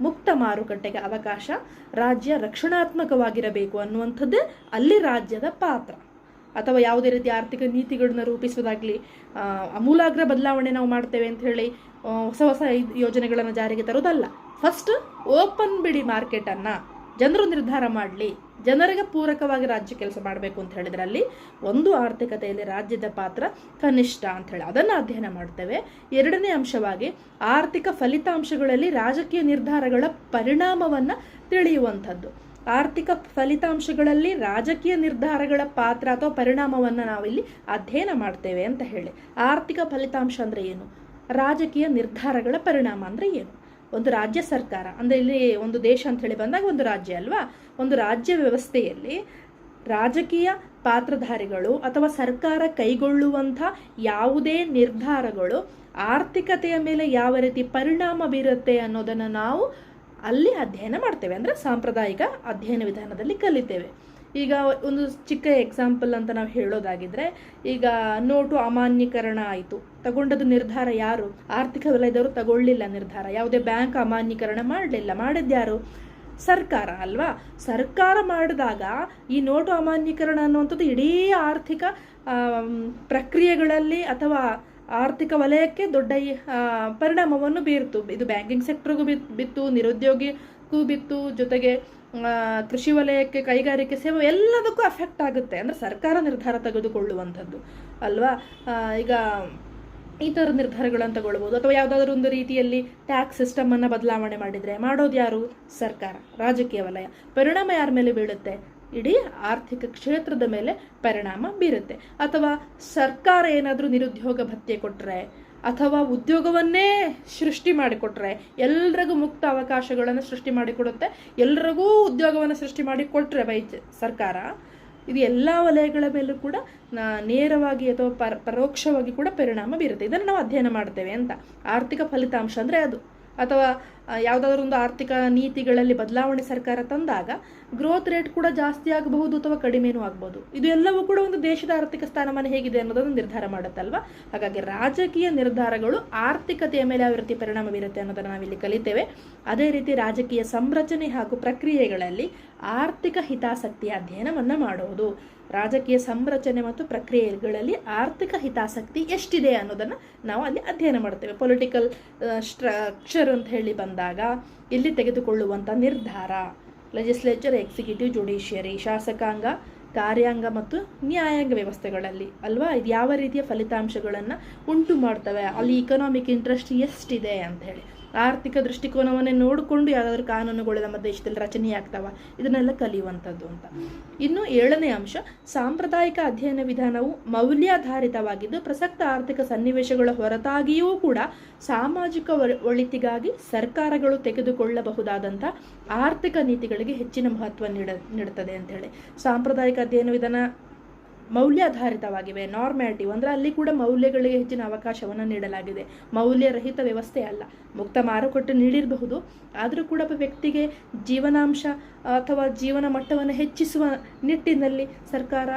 ಮುಕ್ತ ಮಾರುಕಟ್ಟೆಗೆ ಅವಕಾಶ, ರಾಜ್ಯ ರಕ್ಷಣಾತ್ಮಕವಾಗಿರಬೇಕು ಅನ್ನುವಂಥದ್ದೇ ಅಲ್ಲಿ ರಾಜ್ಯದ ಪಾತ್ರ. ಅಥವಾ ಯಾವುದೇ ರೀತಿ ಆರ್ಥಿಕ ನೀತಿಗಳನ್ನ ರೂಪಿಸುವುದಾಗಲಿ ಅಮೂಲಾಗ್ರ ಬದಲಾವಣೆ ನಾವು ಮಾಡ್ತೇವೆ ಅಂತ ಹೇಳಿ ಹೊಸ ಹೊಸ ಯೋಜನೆಗಳನ್ನು ಜಾರಿಗೆ ತರೋದಲ್ಲ ಫಸ್ಟ್ ಓಪನ್ ಬಿಡಿ ಮಾರ್ಕೆಟನ್ನು. ಜನರು ನಿರ್ಧಾರ ಮಾಡಲಿ. ಜನರಿಗೆ ಪೂರಕವಾಗಿ ರಾಜ್ಯ ಕೆಲಸ ಮಾಡಬೇಕು ಅಂತ ಹೇಳಿದ್ರೆ ಅಲ್ಲಿ ಒಂದು ಆರ್ಥಿಕತೆಯಲ್ಲಿ ರಾಜ್ಯದ ಪಾತ್ರ ಕನಿಷ್ಠ ಅಂತ ಹೇಳಿ. ಅದನ್ನು ಅಧ್ಯಯನ ಮಾಡ್ತೇವೆ. ಎರಡನೇ ಅಂಶವಾಗಿ ಆರ್ಥಿಕ ಫಲಿತಾಂಶಗಳಲ್ಲಿ ರಾಜಕೀಯ ನಿರ್ಧಾರಗಳ ಪರಿಣಾಮವನ್ನು ತಿಳಿಯುವಂಥದ್ದು. ಆರ್ಥಿಕ ಫಲಿತಾಂಶಗಳಲ್ಲಿ ರಾಜಕೀಯ ನಿರ್ಧಾರಗಳ ಪಾತ್ರ ಅಥವಾ ಪರಿಣಾಮವನ್ನು ನಾವಿಲ್ಲಿ ಅಧ್ಯಯನ ಮಾಡ್ತೇವೆ ಅಂತ ಹೇಳಿ. ಆರ್ಥಿಕ ಫಲಿತಾಂಶ ಅಂದರೆ ಏನು? ರಾಜಕೀಯ ನಿರ್ಧಾರಗಳ ಪರಿಣಾಮ ಅಂದರೆ ಏನು? ಒಂದು ರಾಜ್ಯ ಸರ್ಕಾರ, ಅಂದರೆ ಇಲ್ಲಿ ಒಂದು ದೇಶ ಅಂತ ಹೇಳಿ ಬಂದಾಗ ಒಂದು ರಾಜ್ಯ ಅಲ್ವಾ? ಒಂದು ರಾಜ್ಯ ವ್ಯವಸ್ಥೆಯಲ್ಲಿ ರಾಜಕೀಯ ಪಾತ್ರಧಾರಿಗಳು ಅಥವಾ ಸರ್ಕಾರ ಕೈಗೊಳ್ಳುವಂಥ ಯಾವುದೇ ನಿರ್ಧಾರಗಳು ಆರ್ಥಿಕತೆಯ ಮೇಲೆ ಯಾವ ರೀತಿ ಪರಿಣಾಮ ಬೀರುತ್ತೆ ಅನ್ನೋದನ್ನು ನಾವು ಅಲ್ಲಿ ಅಧ್ಯಯನ ಮಾಡ್ತೇವೆ. ಅಂದರೆ ಸಾಂಪ್ರದಾಯಿಕ ಅಧ್ಯಯನ ವಿಧಾನದಲ್ಲಿ ಕಲಿತೇವೆ. ಈಗ ಒಂದು ಚಿಕ್ಕ ಎಕ್ಸಾಂಪಲ್ ಅಂತ ನಾವು ಹೇಳೋದಾಗಿದ್ರೆ, ಈಗ ನೋಟು ಅಮಾನ್ಯೀಕರಣ ಆಯಿತು. ತಗೊಂಡದ್ದು ನಿರ್ಧಾರ ಯಾರು? ಆರ್ಥಿಕ ವಲಯದವರು ತಗೊಳ್ಳಿಲ್ಲ ನಿರ್ಧಾರ. ಯಾವುದೇ ಬ್ಯಾಂಕ್ ಅಮಾನ್ಯೀಕರಣ ಮಾಡಲಿಲ್ಲ. ಮಾಡಿದ್ಯಾರು ಸರ್ಕಾರ ಅಲ್ವಾ? ಸರ್ಕಾರ ಮಾಡಿದಾಗ ಈ ನೋಟು ಅಮಾನ್ಯೀಕರಣ ಅನ್ನುವಂಥದ್ದು ಇಡೀ ಆರ್ಥಿಕ ಪ್ರಕ್ರಿಯೆಗಳಲ್ಲಿ ಅಥವಾ ಆರ್ಥಿಕ ವಲಯಕ್ಕೆ ದೊಡ್ಡ ಪರಿಣಾಮವನ್ನು ಬೀರ್ತು. ಇದು ಬ್ಯಾಂಕಿಂಗ್ ಸೆಕ್ಟರ್ಗೂ ಬಿತ್ತು, ನಿರುದ್ಯೋಗಿಗೂ ಬಿತ್ತು, ಜೊತೆಗೆ ಕೃಷಿ ವಲಯಕ್ಕೆ, ಕೈಗಾರಿಕೆ ಸೇವೆ ಎಲ್ಲದಕ್ಕೂ ಅಫೆಕ್ಟ್ ಆಗುತ್ತೆ. ಅಂದರೆ ಸರ್ಕಾರ ನಿರ್ಧಾರ ತೆಗೆದುಕೊಳ್ಳುವಂಥದ್ದು, ಅಲ್ವಾ? ಈಗ ಈ ಥರ ನಿರ್ಧಾರಗಳನ್ನು ತಗೊಳ್ಬೋದು. ಅಥವಾ ಯಾವುದಾದ್ರೂ ಒಂದು ರೀತಿಯಲ್ಲಿ ಟ್ಯಾಕ್ಸ್ ಸಿಸ್ಟಮನ್ನು ಬದಲಾವಣೆ ಮಾಡಿದರೆ ಮಾಡೋದು ಯಾರು? ಸರ್ಕಾರ, ರಾಜಕೀಯ ವಲಯ. ಪರಿಣಾಮ ಯಾರ ಮೇಲೆ ಬೀಳುತ್ತೆ? ಇಡೀ ಆರ್ಥಿಕ ಕ್ಷೇತ್ರದ ಮೇಲೆ ಪರಿಣಾಮ ಬೀರುತ್ತೆ. ಅಥವಾ ಸರ್ಕಾರ ಏನಾದರೂ ನಿರುದ್ಯೋಗ ಭತ್ಯೆ ಕೊಟ್ಟರೆ ಅಥವಾ ಉದ್ಯೋಗವನ್ನೇ ಸೃಷ್ಟಿ ಮಾಡಿಕೊಟ್ರೆ, ಎಲ್ರಿಗೂ ಮುಕ್ತ ಅವಕಾಶಗಳನ್ನು ಸೃಷ್ಟಿ ಮಾಡಿಕೊಡುತ್ತೆ, ಎಲ್ರಿಗೂ ಉದ್ಯೋಗವನ್ನು ಸೃಷ್ಟಿ ಮಾಡಿಕೊಟ್ರೆ ವೈ ಸರ್ಕಾರ, ಇದು ಎಲ್ಲ ವಲಯಗಳ ಮೇಲೂ ಕೂಡ ನೇರವಾಗಿ ಅಥವಾ ಪರೋಕ್ಷವಾಗಿ ಕೂಡ ಪರಿಣಾಮ ಬೀರುತ್ತೆ. ಇದನ್ನು ನಾವು ಅಧ್ಯಯನ ಮಾಡ್ತೇವೆ ಅಂತ. ಆರ್ಥಿಕ ಫಲಿತಾಂಶ ಅಂದರೆ ಅದು. ಅಥವಾ ಯಾವುದಾದ್ರೂ ಒಂದು ಆರ್ಥಿಕ ನೀತಿಗಳಲ್ಲಿ ಬದಲಾವಣೆ ಸರ್ಕಾರ ತಂದಾಗ ಗ್ರೋತ್ ರೇಟ್ ಕೂಡ ಜಾಸ್ತಿ ಆಗಬಹುದು ಅಥವಾ ಕಡಿಮೆನೂ ಆಗ್ಬೋದು ಇದು ಎಲ್ಲವೂ ಕೂಡ ಒಂದು ದೇಶದ ಆರ್ಥಿಕ ಸ್ಥಾನಮಾನ ಹೇಗಿದೆ ಅನ್ನೋದನ್ನು ನಿರ್ಧಾರ ಮಾಡುತ್ತಲ್ವಾ? ಹಾಗಾಗಿ ರಾಜಕೀಯ ನಿರ್ಧಾರಗಳು ಆರ್ಥಿಕತೆಯ ಮೇಲೆ ರೀತಿ ಪರಿಣಾಮ ಬೀರುತ್ತೆ ಅನ್ನೋದನ್ನು ನಾವಿಲ್ಲಿ ಕಲಿತೇವೆ. ಅದೇ ರೀತಿ ರಾಜಕೀಯ ಸಂರಚನೆ ಹಾಗೂ ಪ್ರಕ್ರಿಯೆಗಳಲ್ಲಿ ಆರ್ಥಿಕ ಹಿತಾಸಕ್ತಿಯ ಅಧ್ಯಯನವನ್ನು ಮಾಡುವುದು. ರಾಜಕೀಯ ಸಂರಚನೆ ಮತ್ತು ಪ್ರಕ್ರಿಯೆಗಳಲ್ಲಿ ಆರ್ಥಿಕ ಹಿತಾಸಕ್ತಿ ಎಷ್ಟಿದೆ ಅನ್ನೋದನ್ನು ನಾವು ಅಲ್ಲಿ ಅಧ್ಯಯನ ಮಾಡ್ತೇವೆ ಪೊಲಿಟಿಕಲ್ ಸ್ಟ್ರಕ್ಚರ್ ಅಂತ ಹೇಳಿ ಬಂದಾಗ ಇಲ್ಲಿ ತೆಗೆದುಕೊಳ್ಳುವಂಥ ನಿರ್ಧಾರ ಲೆಜಿಸ್ಲೇಚರ್ ಎಕ್ಸಿಕ್ಯೂಟಿವ್ ಜುಡಿಷಿಯರಿ ಶಾಸಕಾಂಗ, ಕಾರ್ಯಾಂಗ ಮತ್ತು ನ್ಯಾಯಾಂಗ ವ್ಯವಸ್ಥೆಗಳಲ್ಲಿ ಅಲ್ವಾ? ಇದು ಯಾವ ರೀತಿಯ ಫಲಿತಾಂಶಗಳನ್ನು ಉಂಟು ಮಾಡ್ತವೆ? ಅಲ್ಲಿ ಇಕನಾಮಿಕ್ ಇಂಟ್ರೆಸ್ಟ್ ಎಷ್ಟಿದೆ ಅಂತ ಹೇಳಿ. ಆರ್ಥಿಕ ದೃಷ್ಟಿಕೋನವನ್ನೇ ನೋಡಿಕೊಂಡು ಯಾವ್ದಾದ್ರು ಕಾನೂನುಗಳು ನಮ್ಮ ದೇಶದಲ್ಲಿ ರಚನೆ ಆಗ್ತಾವ, ಇದನ್ನೆಲ್ಲ ಕಲಿಯುವಂಥದ್ದು ಅಂತ. ಇನ್ನು ಏಳನೇ ಅಂಶ, ಸಾಂಪ್ರದಾಯಿಕ ಅಧ್ಯಯನ ವಿಧಾನವು ಮೌಲ್ಯಾಧಾರಿತವಾಗಿದ್ದು ಪ್ರಸಕ್ತ ಆರ್ಥಿಕ ಸನ್ನಿವೇಶಗಳ ಹೊರತಾಗಿಯೂ ಕೂಡ ಸಾಮಾಜಿಕ ಒಳಿತಿಗಾಗಿ ಸರ್ಕಾರಗಳು ತೆಗೆದುಕೊಳ್ಳಬಹುದಾದಂಥ ಆರ್ಥಿಕ ನೀತಿಗಳಿಗೆ ಹೆಚ್ಚಿನ ಮಹತ್ವ ನೀಡ ನೀಡುತ್ತದೆ ಅಂತ ಹೇಳಿ. ಸಾಂಪ್ರದಾಯಿಕ ಅಧ್ಯಯನ ವಿಧಾನ ಮೌಲ್ಯಾಧಾರಿತವಾಗಿವೆ. ನಾರ್ಮ್ಯಾಟಿವ್ ಅಂದರೆ ಅಲ್ಲಿ ಕೂಡ ಮೌಲ್ಯಗಳಿಗೆ ಹೆಚ್ಚಿನ ಅವಕಾಶವನ್ನು ನೀಡಲಾಗಿದೆ. ಮೌಲ್ಯರಹಿತ ವ್ಯವಸ್ಥೆ ಅಲ್ಲ. ಮುಕ್ತ ಮಾರುಕಟ್ಟೆ ನೀಡಿರಬಹುದು. ಆದರೂ ಕೂಡ ವ್ಯಕ್ತಿಗೆ ಜೀವನಾಂಶ ಅಥವಾ ಜೀವನ ಮಟ್ಟವನ್ನು ಹೆಚ್ಚಿಸುವ ನಿಟ್ಟಿನಲ್ಲಿ ಸರ್ಕಾರ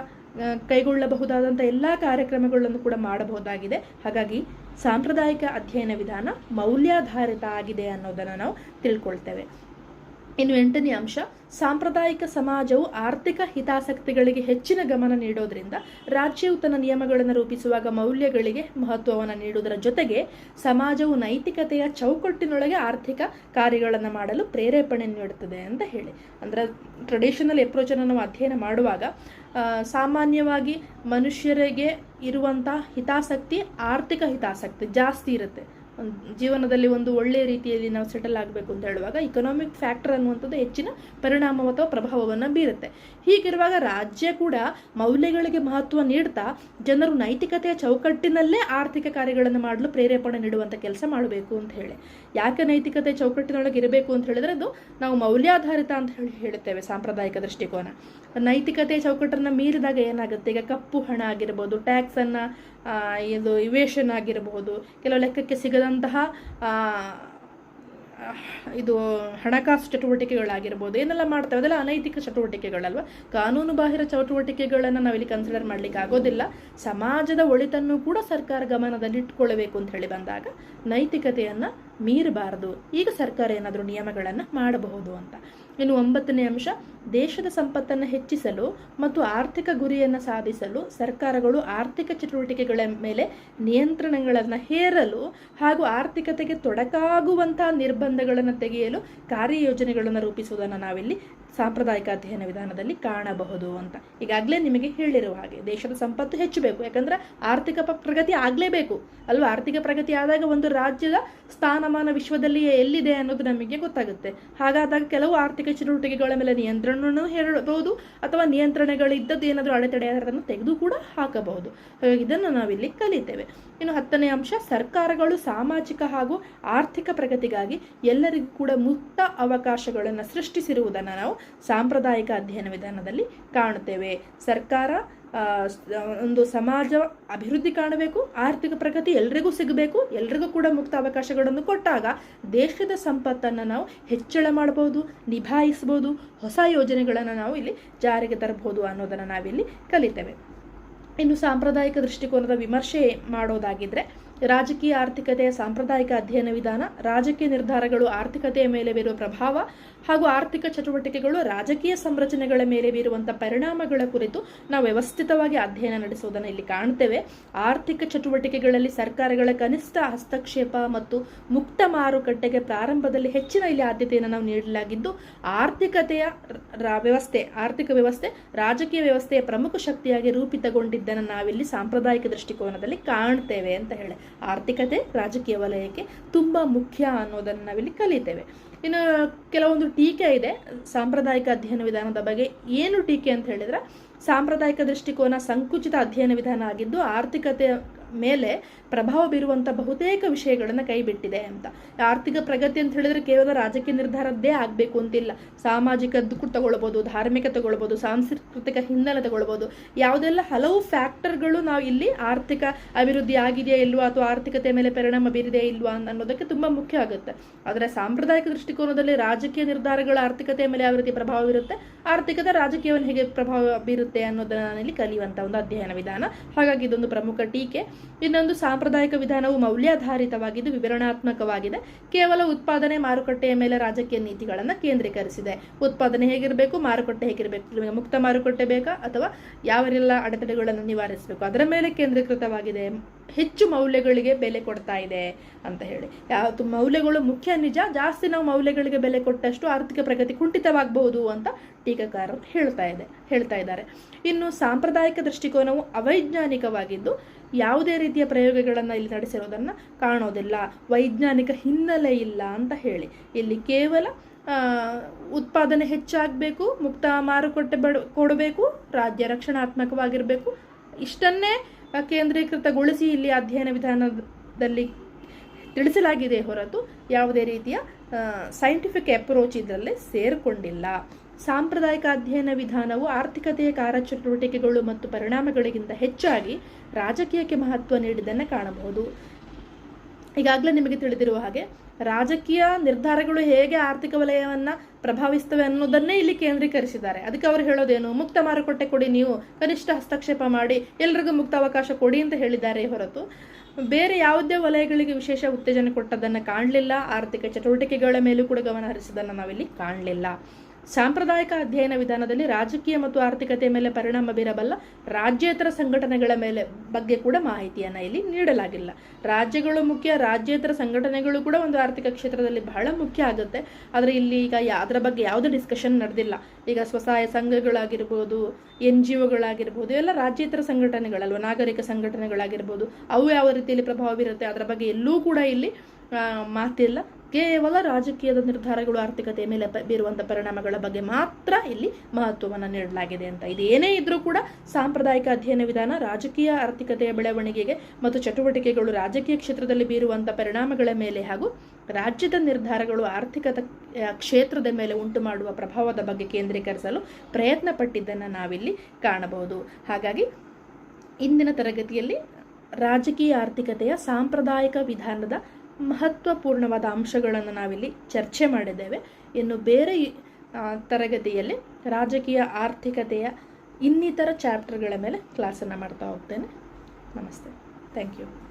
ಕೈಗೊಳ್ಳಬಹುದಾದಂಥ ಎಲ್ಲ ಕಾರ್ಯಕ್ರಮಗಳನ್ನು ಕೂಡ ಮಾಡಬಹುದಾಗಿದೆ. ಹಾಗಾಗಿ ಸಾಂಪ್ರದಾಯಿಕ ಅಧ್ಯಯನ ವಿಧಾನ ಮೌಲ್ಯಾಧಾರಿತ ಆಗಿದೆ ಅನ್ನೋದನ್ನು ನಾವು ತಿಳ್ಕೊಳ್ತೇವೆ. ಇನ್ನು ಎಂಟನೇ ಅಂಶ, ಸಾಂಪ್ರದಾಯಿಕ ಸಮಾಜವು ಆರ್ಥಿಕ ಹಿತಾಸಕ್ತಿಗಳಿಗೆ ಹೆಚ್ಚಿನ ಗಮನ ನೀಡೋದ್ರಿಂದ ರಾಜ್ಯವು ತನ್ನ ನಿಯಮಗಳನ್ನು ರೂಪಿಸುವಾಗ ಮೌಲ್ಯಗಳಿಗೆ ಮಹತ್ವವನ್ನು ನೀಡುವುದರ ಜೊತೆಗೆ ಸಮಾಜವು ನೈತಿಕತೆಯ ಚೌಕಟ್ಟಿನೊಳಗೆ ಆರ್ಥಿಕ ಕಾರ್ಯಗಳನ್ನು ಮಾಡಲು ಪ್ರೇರೇಪಣೆ ನೀಡುತ್ತದೆ ಅಂತ ಹೇಳಿ. ಅಂದರೆ ಟ್ರೆಡಿಷನಲ್ ಅಪ್ರೋಚನ್ನು ನಾವು ಅಧ್ಯಯನ ಮಾಡುವಾಗ ಸಾಮಾನ್ಯವಾಗಿ ಮನುಷ್ಯರಿಗೆ ಇರುವಂಥ ಹಿತಾಸಕ್ತಿ, ಆರ್ಥಿಕ ಹಿತಾಸಕ್ತಿ ಜಾಸ್ತಿ ಇರುತ್ತೆ. ಜೀವನದಲ್ಲಿ ಒಂದು ಒಳ್ಳೆಯ ರೀತಿಯಲ್ಲಿ ನಾವು ಸೆಟಲ್ ಆಗಬೇಕು ಅಂತ ಹೇಳುವಾಗ ಇಕನಾಮಿಕ್ ಫ್ಯಾಕ್ಟರ್ ಅನ್ನುವಂಥದ್ದು ಹೆಚ್ಚಿನ ಪರಿಣಾಮ ಅಥವಾ ಪ್ರಭಾವವನ್ನು ಬೀರುತ್ತೆ. ಹೀಗಿರುವಾಗ ರಾಜ್ಯ ಕೂಡ ಮೌಲ್ಯಗಳಿಗೆ ಮಹತ್ವ ನೀಡ್ತಾ ಜನರು ನೈತಿಕತೆಯ ಚೌಕಟ್ಟಿನಲ್ಲೇ ಆರ್ಥಿಕ ಕಾರ್ಯಗಳನ್ನು ಮಾಡಲು ಪ್ರೇರೇಪಣೆ ನೀಡುವಂಥ ಕೆಲಸ ಮಾಡಬೇಕು ಅಂತ ಹೇಳಿ. ಯಾಕೆ ನೈತಿಕತೆ ಚೌಕಟ್ಟಿನೊಳಗೆ ಇರಬೇಕು ಅಂತ ಹೇಳಿದ್ರೆ ಅದು ನಾವು ಮೌಲ್ಯಾಧಾರಿತ ಅಂತ ಹೇಳಿ ಹೇಳುತ್ತೇವೆ ಸಾಂಪ್ರದಾಯಿಕ ದೃಷ್ಟಿಕೋನ. ನೈತಿಕತೆ ಚೌಕಟ್ಟನ್ನು ಮೀರಿದಾಗ ಏನಾಗುತ್ತೆ? ಈಗ ಕಪ್ಪು ಹಣ ಆಗಿರ್ಬೋದು ಟ್ಯಾಕ್ಸನ್ನು ಇದು ಇವೇಷನ್ ಆಗಿರಬಹುದು ಕೆಲವು ಲೆಕ್ಕಕ್ಕೆ ಸಿಗದಂತಹ ಇದು ಹಣಕಾಸು ಚಟುವಟಿಕೆಗಳಾಗಿರ್ಬೋದು, ಏನೆಲ್ಲ ಮಾಡ್ತೇವೆ, ಅದೆಲ್ಲ ಅನೈತಿಕ ಚಟುವಟಿಕೆಗಳಲ್ವ? ಕಾನೂನು ಬಾಹಿರ ಚಟುವಟಿಕೆಗಳನ್ನು ನಾವಿಲ್ಲಿ ಕನ್ಸಿಡರ್ ಮಾಡಲಿಕ್ಕೆ ಆಗೋದಿಲ್ಲ. ಸಮಾಜದ ಒಳಿತನ್ನು ಕೂಡ ಸರ್ಕಾರ ಗಮನದಲ್ಲಿ ಅಂತ ಹೇಳಿ ಬಂದಾಗ ನೈತಿಕತೆಯನ್ನು ಮೀರಬಾರದು. ಈಗ ಸರ್ಕಾರ ಏನಾದರೂ ನಿಯಮಗಳನ್ನು ಮಾಡಬಹುದು ಅಂತ. ಇನ್ನು ಒಂಬತ್ತನೇ ಅಂಶ, ದೇಶದ ಸಂಪತ್ತನ್ನು ಹೆಚ್ಚಿಸಲು ಮತ್ತು ಆರ್ಥಿಕ ಗುರಿಯನ್ನು ಸಾಧಿಸಲು ಸರ್ಕಾರಗಳು ಆರ್ಥಿಕ ಚಟುವಟಿಕೆಗಳ ಮೇಲೆ ನಿಯಂತ್ರಣಗಳನ್ನು ಹೇರಲು ಹಾಗೂ ಆರ್ಥಿಕತೆಗೆ ತೊಡಕಾಗುವಂತಹ ನಿರ್ಬಂಧಗಳನ್ನು ತೆಗೆಯಲು ಕಾರ್ಯಯೋಜನೆಗಳನ್ನು ರೂಪಿಸುವುದನ್ನು ನಾವಿಲ್ಲಿ ಸಾಂಪ್ರದಾಯಿಕ ಅಧ್ಯಯನ ವಿಧಾನದಲ್ಲಿ ಕಾಣಬಹುದು ಅಂತ. ಈಗಾಗಲೇ ನಿಮಗೆ ಹೇಳಿರುವ ಹಾಗೆ ದೇಶದ ಸಂಪತ್ತು ಹೆಚ್ಚು ಬೇಕು ಯಾಕಂದ್ರೆ ಆರ್ಥಿಕ ಪ್ರಗತಿ ಆಗಲೇಬೇಕು. ಅಲ್ವಾ? ಆರ್ಥಿಕ ಪ್ರಗತಿ ಆದಾಗ ಒಂದು ರಾಜ್ಯದ ಸ್ಥಾನಮಾನ ವಿಶ್ವದಲ್ಲಿ ಎಲ್ಲಿದೆ ಅನ್ನೋದು ನಮಗೆ ಗೊತ್ತಾಗುತ್ತೆ. ಹಾಗಾದಾಗ ಕೆಲವು ಆರ್ಥಿಕ ಚಟುವಟಿಕೆಗಳ ಮೇಲೆ ನಿಯಂತ್ರಣವನ್ನು ಹೇಳಬಹುದು ಅಥವಾ ನಿಯಂತ್ರಣಗಳಿದ್ದದ್ದು ಏನಾದರೂ ಅಡೆತಡೆ ಅದನ್ನು ತೆಗೆದು ಕೂಡ ಹಾಕಬಹುದು. ಇದನ್ನು ನಾವಿಲ್ಲಿ ಕಲಿತೇವೆ. ಇನ್ನು ಹತ್ತನೇ ಅಂಶ, ಸರ್ಕಾರಗಳು ಸಾಮಾಜಿಕ ಹಾಗೂ ಆರ್ಥಿಕ ಪ್ರಗತಿಗಾಗಿ ಎಲ್ಲರಿಗೂ ಕೂಡ ಮುಕ್ತ ಅವಕಾಶಗಳನ್ನು ಸೃಷ್ಟಿಸಿರುವುದನ್ನು ನಾವು ಸಾಂಪ್ರದಾಯಿಕ ಅಧ್ಯಯನ ವಿಧಾನದಲ್ಲಿ ಕಾಣುತ್ತೇವೆ. ಸರ್ಕಾರ ಒಂದು ಸಮಾಜ ಅಭಿವೃದ್ಧಿ ಕಾಣಬೇಕು, ಆರ್ಥಿಕ ಪ್ರಗತಿ ಎಲ್ರಿಗೂ ಸಿಗಬೇಕು, ಎಲ್ರಿಗೂ ಕೂಡ ಮುಕ್ತ ಅವಕಾಶಗಳನ್ನು ಕೊಟ್ಟಾಗ ದೇಶದ ಸಂಪತ್ತನ್ನು ನಾವು ಹೆಚ್ಚಳ ಮಾಡಬಹುದು, ನಿಭಾಯಿಸಬಹುದು, ಹೊಸ ಯೋಜನೆಗಳನ್ನು ನಾವು ಇಲ್ಲಿ ಜಾರಿಗೆ ತರಬಹುದು ಅನ್ನೋದನ್ನು ನಾವಿಲ್ಲಿ ಕಲಿತೇವೆ. ಇನ್ನು ಸಾಂಪ್ರದಾಯಿಕ ದೃಷ್ಟಿಕೋನದ ವಿಮರ್ಶೆ ಮಾಡೋದಾಗಿದ್ರೆ ರಾಜಕೀಯ ಆರ್ಥಿಕತೆಯ ಸಾಂಪ್ರದಾಯಿಕ ಅಧ್ಯಯನ ವಿಧಾನ, ರಾಜಕೀಯ ನಿರ್ಧಾರಗಳು ಆರ್ಥಿಕತೆಯ ಮೇಲೆ ಬೀರುವ ಪ್ರಭಾವ ಹಾಗೂ ಆರ್ಥಿಕ ಚಟುವಟಿಕೆಗಳು ರಾಜಕೀಯ ಸಂರಚನೆಗಳ ಮೇಲೆ ಬೀರುವಂಥ ಪರಿಣಾಮಗಳ ಕುರಿತು ನಾವು ವ್ಯವಸ್ಥಿತವಾಗಿ ಅಧ್ಯಯನ ನಡೆಸುವುದನ್ನು ಇಲ್ಲಿ ಕಾಣ್ತೇವೆ. ಆರ್ಥಿಕ ಚಟುವಟಿಕೆಗಳಲ್ಲಿ ಸರ್ಕಾರಗಳ ಕನಿಷ್ಠ ಹಸ್ತಕ್ಷೇಪ ಮತ್ತು ಮುಕ್ತ ಮಾರುಕಟ್ಟೆಗೆ ಪ್ರಾರಂಭದಲ್ಲಿ ಹೆಚ್ಚಿನ ಇಲ್ಲಿ ಆದ್ಯತೆಯನ್ನು ನಾವು ನೀಡಲಾಗಿದ್ದು, ಆರ್ಥಿಕತೆಯ ವ್ಯವಸ್ಥೆ, ಆರ್ಥಿಕ ವ್ಯವಸ್ಥೆ, ರಾಜಕೀಯ ವ್ಯವಸ್ಥೆಯ ಪ್ರಮುಖ ಶಕ್ತಿಯಾಗಿ ರೂಪಿತಗೊಂಡಿದ್ದನ್ನು ನಾವಿಲ್ಲಿ ಸಾಂಪ್ರದಾಯಿಕ ದೃಷ್ಟಿಕೋನದಲ್ಲಿ ಕಾಣ್ತೇವೆ ಅಂತ ಹೇಳಿ. ಆರ್ಥಿಕತೆ, ರಾಜಕೀಯ ವಲಯಕ್ಕೆ ತುಂಬ ಮುಖ್ಯ ಅನ್ನೋದನ್ನು ನಾವಿಲ್ಲಿ ಕಲಿತೇವೆ. ಇನ್ನು ಕೆಲವೊಂದು ಟೀಕೆ ಇದೆ. ಸಾಂಪ್ರದಾಯಿಕ ಅಧ್ಯಯನ ವಿಧಾನದ ಬಗ್ಗೆ ಏನು ಟೀಕೆ ಅಂತ ಹೇಳಿದ್ರೆ, ಸಾಂಪ್ರದಾಯಿಕ ದೃಷ್ಟಿಕೋನ ಸಂಕುಚಿತ ಅಧ್ಯಯನ ವಿಧಾನ ಆಗಿದ್ದು ಆರ್ಥಿಕತೆಯ ಮೇಲೆ ಪ್ರಭಾವ ಬೀರುವಂಥ ಬಹುತೇಕ ವಿಷಯಗಳನ್ನು ಕೈಬಿಟ್ಟಿದೆ ಅಂತ. ಆರ್ಥಿಕ ಪ್ರಗತಿ ಅಂತ ಹೇಳಿದ್ರೆ ಕೇವಲ ರಾಜಕೀಯ ನಿರ್ಧಾರದ್ದೇ ಆಗಬೇಕು ಅಂತಿಲ್ಲ. ಸಾಮಾಜಿಕದ್ದು ತಗೊಳ್ಬೋದು, ಧಾರ್ಮಿಕ ತಗೊಳ್ಬೋದು, ಸಾಂಸ್ಕೃತಿಕ ಹಿನ್ನೆಲೆ ತಗೊಳ್ಬೋದು. ಯಾವುದೆಲ್ಲ ಹಲವು ಫ್ಯಾಕ್ಟರ್ಗಳು ನಾವು ಇಲ್ಲಿ ಆರ್ಥಿಕ ಅಭಿವೃದ್ಧಿ ಆಗಿದೆಯಾ ಇಲ್ವಾ ಅಥವಾ ಆರ್ಥಿಕತೆ ಮೇಲೆ ಪರಿಣಾಮ ಬೀರಿದೆಯಾ ಇಲ್ವಾ ಅನ್ನೋದಕ್ಕೆ ತುಂಬ ಮುಖ್ಯ ಆಗುತ್ತೆ. ಆದರೆ ಸಾಂಪ್ರದಾಯಿಕ ದೃಷ್ಟಿಕೋನದಲ್ಲಿ ರಾಜಕೀಯ ನಿರ್ಧಾರಗಳ ಆರ್ಥಿಕತೆ ಮೇಲೆ ಯಾವ ರೀತಿ ಪ್ರಭಾವ ಬೀರುತ್ತೆ? ಆರ್ಥಿಕತೆ ರಾಜಕೀಯವನ್ನು ಹೇಗೆ ಪ್ರಭಾವ ಬೀರುತ್ತೆ ಅನ್ನೋದನ್ನ ನಾನಿಲ್ಲಿ ಕಲಿಯುವಂಥ ಒಂದು ಅಧ್ಯಯನ ವಿಧಾನ. ಹಾಗಾಗಿ ಇದೊಂದು ಪ್ರಮುಖ ಟೀಕೆ. ಇನ್ನೊಂದು ಸಾಂಪ್ರದಾಯಿಕ ವಿಧಾನವು ಮೌಲ್ಯಾಧಾರಿತವಾಗಿದ್ದು ವಿವರಣಾತ್ಮಕವಾಗಿದೆ. ಕೇವಲ ಉತ್ಪಾದನೆ ಮಾರುಕಟ್ಟೆಯ ಮೇಲೆ ರಾಜಕೀಯ ನೀತಿಗಳನ್ನು ಕೇಂದ್ರೀಕರಿಸಿದೆ. ಉತ್ಪಾದನೆ ಹೇಗಿರಬೇಕು, ಮಾರುಕಟ್ಟೆ ಹೇಗಿರಬೇಕು, ನಿಮಗೆ ಮುಕ್ತ ಮಾರುಕಟ್ಟೆ ಬೇಕಾ ಅಥವಾ ಯಾವರೆಲ್ಲ ಅಡೆತಡೆಗಳನ್ನು ನಿವಾರಿಸಬೇಕು? ಅದರ ಮೇಲೆ ಕೇಂದ್ರೀಕೃತವಾಗಿದೆ. ಹೆಚ್ಚು ಮೌಲ್ಯಗಳಿಗೆ ಬೆಲೆ ಕೊಡ್ತಾ ಇದೆ ಅಂತ ಹೇಳಿ. ಯಾವತ್ತು ಮೌಲ್ಯಗಳು ಮುಖ್ಯ ನಿಜ, ಜಾಸ್ತಿ ನಾವು ಮೌಲ್ಯಗಳಿಗೆ ಬೆಲೆ ಕೊಟ್ಟಷ್ಟು ಆರ್ಥಿಕ ಪ್ರಗತಿ ಕುಂಠಿತವಾಗಬಹುದು ಅಂತ ಟೀಕಾಕಾರರು ಹೇಳ್ತಾ ಇದೆ, ಹೇಳ್ತಾ ಇದ್ದಾರೆ. ಇನ್ನು ಸಾಂಪ್ರದಾಯಿಕ ದೃಷ್ಟಿಕೋನವು ಅವೈಜ್ಞಾನಿಕವಾಗಿದ್ದು ಯಾವುದೇ ರೀತಿಯ ಪ್ರಯೋಗಗಳನ್ನು ಇಲ್ಲಿ ನಡೆಸಿರೋದನ್ನು ಕಾಣೋದಿಲ್ಲ. ವೈಜ್ಞಾನಿಕ ಹಿನ್ನೆಲೆ ಇಲ್ಲ ಅಂತ ಹೇಳಿ. ಇಲ್ಲಿ ಕೇವಲ ಉತ್ಪಾದನೆ ಹೆಚ್ಚಾಗಬೇಕು, ಮುಕ್ತ ಮಾರುಕಟ್ಟೆ ಬಡ, ಕೊಡಬೇಕು, ರಾಜ್ಯ ರಕ್ಷಣಾತ್ಮಕವಾಗಿರಬೇಕು. ಇಷ್ಟನ್ನೇ ಕೇಂದ್ರೀಕೃತಗೊಳಿಸಿ ಇಲ್ಲಿ ಅಧ್ಯಯನ ವಿಧಾನದಲ್ಲಿ ತಿಳಿಸಲಾಗಿದೆ ಹೊರತು ಯಾವುದೇ ರೀತಿಯ ಸೈಂಟಿಫಿಕ್ ಅಪ್ರೋಚ್ ಇದರಲ್ಲಿ ಸೇರಿಕೊಂಡಿಲ್ಲ. ಸಾಂಪ್ರದಾಯಿಕ ಅಧ್ಯಯನ ವಿಧಾನವು ಆರ್ಥಿಕತೆಯ ಕಾರ್ಯಚಟುವಟಿಕೆಗಳು ಮತ್ತು ಪರಿಣಾಮಗಳಿಗಿಂತ ಹೆಚ್ಚಾಗಿ ರಾಜಕೀಯಕ್ಕೆ ಮಹತ್ವ ನೀಡಿದ್ದನ್ನು ಕಾಣಬಹುದು. ಈಗಾಗಲೇ ನಿಮಗೆ ತಿಳಿದಿರುವ ಹಾಗೆ ರಾಜಕೀಯ ನಿರ್ಧಾರಗಳು ಹೇಗೆ ಆರ್ಥಿಕ ವಲಯವನ್ನು ಪ್ರಭಾವಿಸ್ತವೆ ಅನ್ನೋದನ್ನೇ ಇಲ್ಲಿ ಕೇಂದ್ರೀಕರಿಸಿದ್ದಾರೆ. ಅದಕ್ಕೆ ಅವರು ಹೇಳೋದೇನು, ಮುಕ್ತ ಮಾರುಕಟ್ಟೆ ಕೊಡಿ ನೀವು, ಕನಿಷ್ಠ ಹಸ್ತಕ್ಷೇಪ ಮಾಡಿ, ಎಲ್ರಿಗೂ ಮುಕ್ತ ಅವಕಾಶ ಕೊಡಿ ಅಂತ ಹೇಳಿದ್ದಾರೆ ಹೊರತು. ಬೇರೆ ಯಾವುದೇ ವಲಯಗಳಿಗೆ ವಿಶೇಷ ಉತ್ತೇಜನ ಕೊಟ್ಟದ್ದನ್ನು ಕಾಣಲಿಲ್ಲ. ಆರ್ಥಿಕ ಚಟುವಟಿಕೆಗಳ ಮೇಲೂ ಕೂಡ ಗಮನ ಹರಿಸಿದ್ದನ್ನು ನಾವಿಲ್ಲಿ ಕಾಣಲಿಲ್ಲ. ಸಾಂಪ್ರದಾಯಿಕ ಅಧ್ಯಯನ ವಿಧಾನದಲ್ಲಿ ರಾಜಕೀಯ ಮತ್ತು ಆರ್ಥಿಕತೆಯ ಮೇಲೆ ಪರಿಣಾಮ ಬೀರಬಲ್ಲ ರಾಜ್ಯೇತರ ಸಂಘಟನೆಗಳ ಮೇಲೆ ಬಗ್ಗೆ ಕೂಡ ಮಾಹಿತಿಯನ್ನು ಇಲ್ಲಿ ನೀಡಲಾಗಿಲ್ಲ. ರಾಜ್ಯಗಳು ಮುಖ್ಯ, ರಾಜ್ಯೇತರ ಸಂಘಟನೆಗಳು ಕೂಡ ಒಂದು ಆರ್ಥಿಕ ಕ್ಷೇತ್ರದಲ್ಲಿ ಬಹಳ ಮುಖ್ಯ ಆಗುತ್ತೆ. ಆದರೆ ಇಲ್ಲಿ ಈಗ ಅದರ ಬಗ್ಗೆ ಯಾವುದೇ ಡಿಸ್ಕಷನ್ ನಡೆದಿಲ್ಲ. ಈಗ ಸ್ವಸಹಾಯ ಸಂಘಗಳಾಗಿರ್ಬೋದು ಎನ್ ಜಿ ಒಗಳಾಗಿರ್ಬೋದು ಎಲ್ಲ ರಾಜ್ಯೇತರ ಸಂಘಟನೆಗಳಲ್ವ, ನಾಗರಿಕ ಸಂಘಟನೆಗಳಾಗಿರ್ಬೋದು, ಅವು ಯಾವ ರೀತಿಯಲ್ಲಿ ಪ್ರಭಾವ ಬೀರುತ್ತೆ, ಅದರ ಬಗ್ಗೆ ಎಲ್ಲೂ ಕೂಡ ಇಲ್ಲಿ ಮಾತಿಲ್ಲ. ಕೇವಲ ರಾಜಕೀಯದ ನಿರ್ಧಾರಗಳು, ಆರ್ಥಿಕತೆಯ ಮೇಲೆ ಬೀರುವಂಥ ಪರಿಣಾಮಗಳ ಬಗ್ಗೆ ಮಾತ್ರ ಇಲ್ಲಿ ಮಹತ್ವವನ್ನು ನೀಡಲಾಗಿದೆ ಅಂತ. ಇದು ಏನೇ ಇದ್ರೂ ಕೂಡ ಸಾಂಪ್ರದಾಯಿಕ ಅಧ್ಯಯನ ವಿಧಾನ ರಾಜಕೀಯ ಆರ್ಥಿಕತೆಯ ಬೆಳವಣಿಗೆಗೆ ಮತ್ತು ಚಟುವಟಿಕೆಗಳು ರಾಜಕೀಯ ಕ್ಷೇತ್ರದಲ್ಲಿ ಬೀರುವಂಥ ಪರಿಣಾಮಗಳ ಮೇಲೆ ಹಾಗೂ ರಾಜ್ಯದ ನಿರ್ಧಾರಗಳು ಆರ್ಥಿಕತ ಕ್ಷೇತ್ರದ ಮೇಲೆ ಉಂಟು ಮಾಡುವ ಪ್ರಭಾವದ ಬಗ್ಗೆ ಕೇಂದ್ರೀಕರಿಸಲು ಪ್ರಯತ್ನ ಪಟ್ಟಿದ್ದನ್ನು ನಾವಿಲ್ಲಿ ಕಾಣಬಹುದು. ಹಾಗಾಗಿ ಇಂದಿನ ತರಗತಿಯಲ್ಲಿ ರಾಜಕೀಯ ಆರ್ಥಿಕತೆಯ ಸಾಂಪ್ರದಾಯಿಕ ವಿಧಾನದ ಮಹತ್ವಪೂರ್ಣವಾದ ಅಂಶಗಳನ್ನು ನಾವಿಲ್ಲಿ ಚರ್ಚೆ ಮಾಡಿದ್ದೇವೆ. ಇನ್ನು ಬೇರೆ ತರಗತಿಯಲ್ಲಿ ರಾಜಕೀಯ ಆರ್ಥಿಕತೆಯ ಇನ್ನಿತರ ಚಾಪ್ಟರ್ಗಳ ಮೇಲೆ ಕ್ಲಾಸನ್ನು ಮಾಡ್ತಾ ಹೋಗ್ತೇನೆ. ನಮಸ್ತೆ. Thank you.